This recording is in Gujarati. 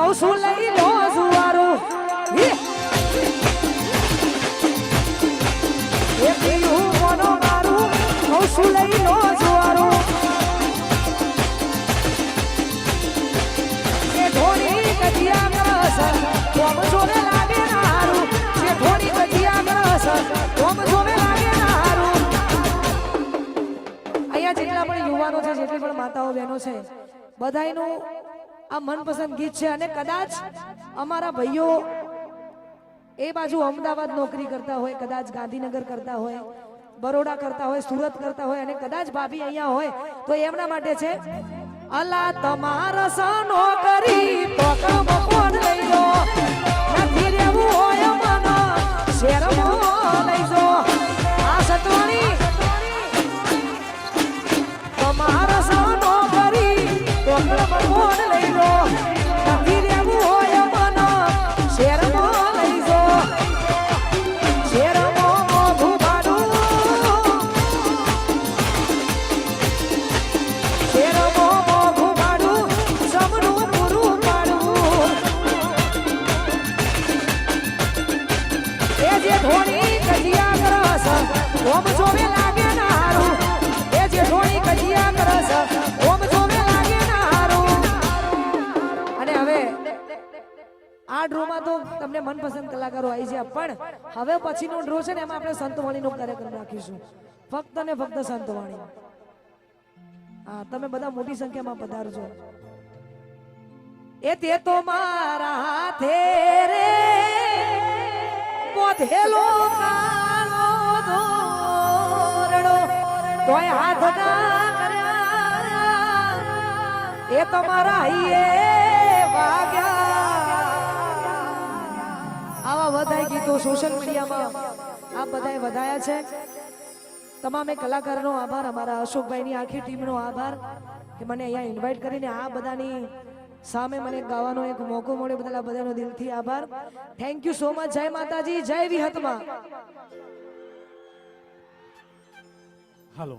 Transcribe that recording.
કઉ છું લઈ લો જુવારો. એ પીવું મોનો મારું કઉ છું લઈ લો જુવારો. એ ઢોળી ગજિયા અહીંયા જેટલા પણ યુવાનો છે, જેટલી પણ માતાઓ બહેનો છે, બધાયનું આ મનપસંદ ગીત છે અને કદાચ અમારા ભાઈઓ એ બાજુ અમદાવાદ નોકરી કરતા હોય, કદાચ ગાંધીનગર કરતા હોય, બરોડા કરતા હોય, સુરત કરતા હોય અને કદાચ ભાભી અહીંયા હોય, તો એમના માટે છે, અલા તમારા સ નોકરી તો એ કજિયા કરસ, ઓમ જોવે લાગે ના એ જે ધોણી કજિયા કરસ, ઓમ જોવે લાગે ના અને હવે, આ ડ્રોમાં તો તમને મનપસંદ કલાકારો આવી છે પણ હવે પછીનો ડ્રો છે ને, એમાં આપણે સંતવાણીનો કાર્યક્રમ રાખીશું. ફક્ત ને ફક્ત સંતવાણી. હા, તમે બધા મોટી સંખ્યામાં પધારજો. એ તે તો મારા હાથે રે. પોધેલો તોય હાથ એ તમારા હૈયે વાગ્યા. આવા વધાય ગીતો સોશિયલ મીડિયામાં આ બધાએ વધાયા છે. તમામે કલાકારનો આભાર, અમારા અશોકભાઈની આખી ટીમનો આભાર કે મને અહીંયા ઇન્વાઇટ કરીને આ બધાની સામે મને ગાવાનો એક મોકો મળ્યો. આ બધાનો દિલથી આભાર. થેન્ક યુ સો મચ જય માતાજી, જય વિહતમાં. હાલો